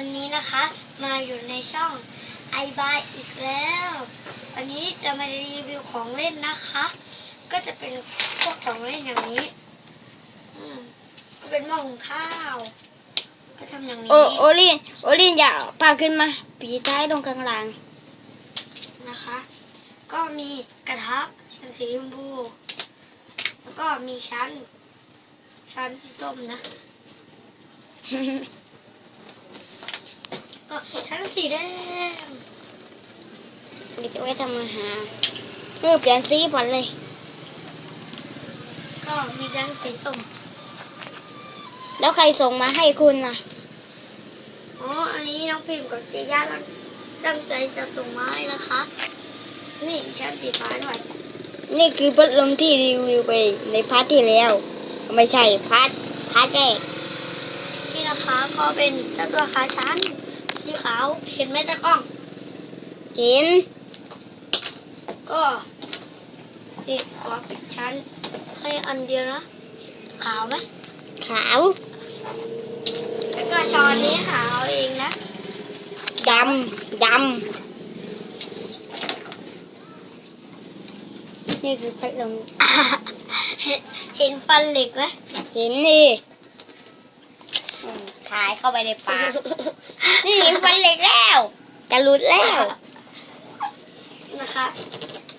วันนี้นะคะมาอยู่ในช่องไอบายอีกแล้ว วันนี้จะมารีวิวของเล่นนะคะ ก็จะเป็นพวกของเล่นอย่างนี้อืมก็เป็นหม้อหุงข้าว ก็ทำอย่างนี้โอโอลินโอลินอย่าพาขึ้นมา ปีท้ายลงกลางหลังนะคะ ก็มีกระทะเป็นสีชมพูแล้วก็มีชั้น ชั้นสีส้มนะ ก็ชั้นสีแดงเด็กไว้ทำอาหารเออเปลี่ยนสีผ่อนเลย ก็มีชั้นสีส้มแล้วใครส่งมาให้คุณน่ะ อ๋อ อันนี้น้องพิมพ์กับเซีย่าตั้งตั้งใจจะส่งมาให้นะคะ นี่ชั้นสีฟ้าด้วยนี่คือพัดลมที่รีวิวไปในพาร์ทที่แล้ว ไม่ใช่พาร์ทพาร์ทแรกนี่นะคะก็เป็นเจ้าตัวขาชั้น สีขาวเห็นไหมตะกล้อง เห็น ก็นี่ขอปิดชั้น ให้อันเดียวนะ ขาวไหมขาว แล้วก็ช้อนนี้หาเอาเองนะดำดำนี่คือพัดลมเห็นเห็นฟันเหล็กไหมเห็นนี่ อืมถ่ายเข้าไปในปากนี่ฟันเหล็กแล้ว จะหลุดแล้ว นะคะ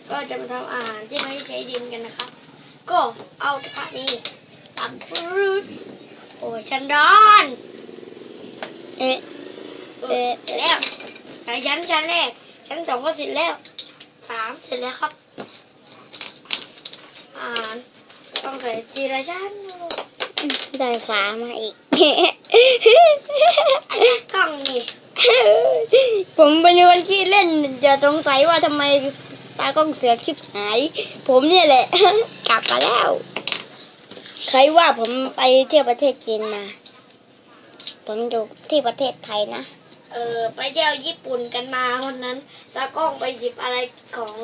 ก็จะมาทำอาหารที่ไม่ได้ใช้ดินกันนะคะ ก็เอากระทะนี้ตักปรึดโอ้ยฉันร้อน เอ๊ะเอ๊ะเสร็จแล้วใส่ชั้นชั้นแรกชั้นสองก็เสร็จแล้วสามเสร็จแล้วครับอาหารต้องใส่ทีละชั้น ได้ฝามาอีกอันนี้กล้องนี่ผมเป็นคนขี้เล่นอย่าสงสัยว่าทำไมตากล้องเสือคลิปหาย ผมเนี่ยแหละ กลับมาแล้ว ใครว่าผมไปเที่ยวประเทศจีนมา ผมอยู่ที่ประเทศไทยนะ เออ ไปเที่ยวญี่ปุ่นกันมาวันนั้น ตากล้องไปหยิบอะไรของ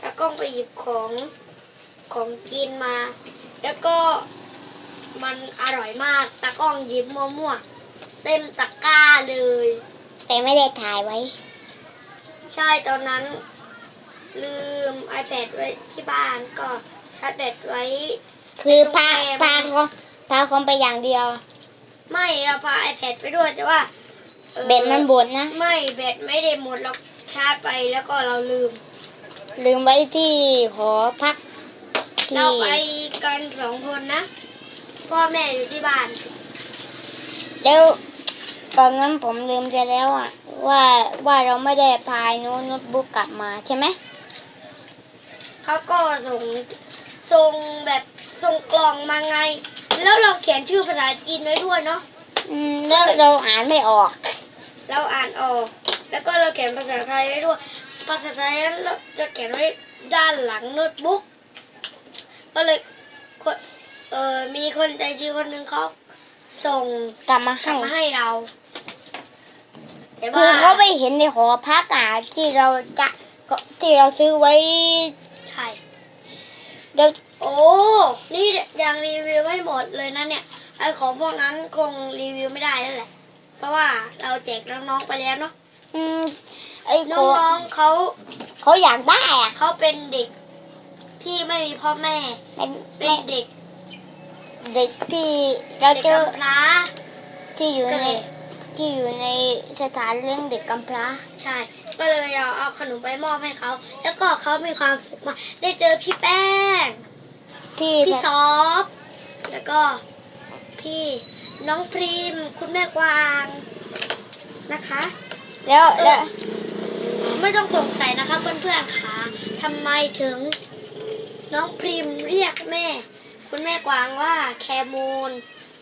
ตากล้องไปหยิบของของกินมา แล้วก็ มันอร่อยมากตากล้องหยิบมั่วๆเต็มตะกร้าเลย แต่ไม่ได้ถ่ายไว้ ใช่ตอนนั้น ลืม iPad ไว้ที่บ้านก็ชาร์จแบตไว้ คือพาโรงแรมพาคอมพาคอมไปอย่างเดียว ไม่เราพา iPad ไปด้วยแต่ว่าอ่อเบ็ดมันบดนะ ไม่แบตไม่ได้หมดเราชาร์จไปแล้วก็เราลืม ลืมไว้ที่หอพักที่ เราไปกันสองคนนะ พ่อแม่อยู่ที่บ้าน แล้วตอนนั้นผมลืมไปแล้วอะว่าว่าเราไม่ได้พายโน้ตบุ๊กกลับมาใช่ไหมเขาก็ส่งส่งแบบส่งกล่องมาไง แล้วเราเขียนชื่อภาษาจีนไว้ด้วยเนาะอืมแล้วเราอ่านไม่ออก เราอ่านออก แล้วก็เราเขียนภาษาไทยไว้ด้วย ภาษาไทยนั้นเราจะเขียนไว้ด้านหลังโน้ตบุ๊กก็เลยคน เออมีคนใจดีคนหนึ่งเขาส่งกลับมากลัให้บมาให้เราแต่คืว่าอเขาไปเห็นในหอพักอะที่เราจะที่เราซื้อไว้ใช่แล้วโอ้นี่ยังรีวิวไม่หมดเลยนะเนี่ยไอของพวกนั้นคงรีวิวไม่ได้แล้วแหละ เพราะว่าเราแจกน้องๆไปแล้วเนาะอืมไอ้น้โคองๆเขาเขาอยากได้อะเขาเป็นเด็กที่ไม่มีพ่อแม่เป็นเป็นเด็ก เด็กที่เราเด็กเจอกำพร้าที่อยู่ก็ในเลยที่อยู่ในสถานเลี้ยงเด็กกำพร้า ใช่ ก็เลยเราเอาขนมไปมอบให้เขา แล้วก็เขามีความสุขมากได้เจอพี่แป้ง ที่พี่ซอฟแล้วก็พี่น้องพรีมคุณแม่กวางนะคะ แล้วเอแล้วอไม่ต้องสงสัยนะคะเพื่อนๆค่ะทำไมถึงน้องพรีมเรียกแม่ คุณแม่กวางว่าแคมูล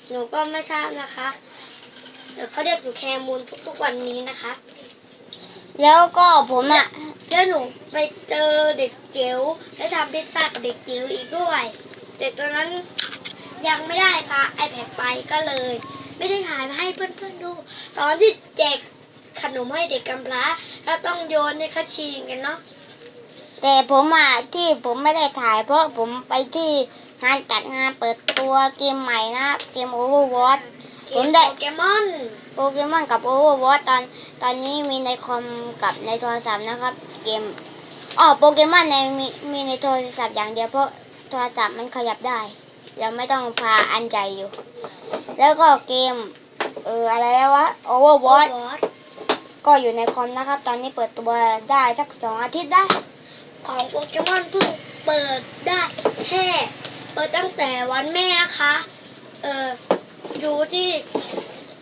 หนูก็ไม่ทราบนะคะเดี๋ยวเขาเรียกอยู่แคมูลทุกๆวันนี้นะคะ แล้วก็ผมอะแล้วหนูไปเจอเด็กเจ๋วและทำพิซซ่ากับเด็กเจ๋วอีกด้วย เด็กตัวนั้นยังไม่ได้พา iPad ไปก็เลย ไม่ได้ถ่ายมาให้เพื่อนๆดู ตอนที่แจกขนมให้เด็กกำพร้าเราต้องโยนให้เขาชิงกันเนาะแต่ผมอะที่ผมไม่ได้ถ่ายเพราะผมไปที่ งานจัดงานเปิดตัวเกมใหม่นะเกม Overwatch เกผมมได้โปเกมอนโปเกมอนกับโอเวอร์วอตตอนตอนนี้มีในคอมกับในโทรศัพท์นะครับ เกมอ๋อโปเกมอนในมีมีในโทรศัพท์อย่างเดียวเพราะโทรศัพท์มันขยับได้เราไม่ต้องพาอันใจอยู่ แล้วก็เกม เอออะไรวะโอเวอร์วอต Overwatch ก็อยู่ในคอมนะครับ ตอนนี้เปิดตัวได้สักสองอาทิตย์ได้ ของโปเกมอนเพิ่งเปิดได้แค่ เปิดตั้งแต่วันแม่นะคะ เอออยู่ที่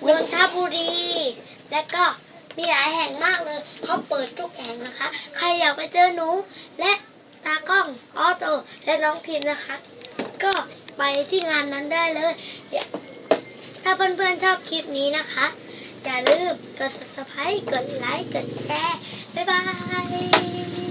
นนทบุรี และก็มีหลายแห่งมากเลยเขาเปิดทุกแห่งนะคะ ใครอยากไปเจอหนู และตากล้องออโต้และน้องพิมนะคะ ก็ไปที่งานนั้นได้เลย ถ้าเพื่อนๆชอบคลิปนี้นะคะ อย่าลืมกด subscribe กดไลค์กดแชร์ บ๊ายบาย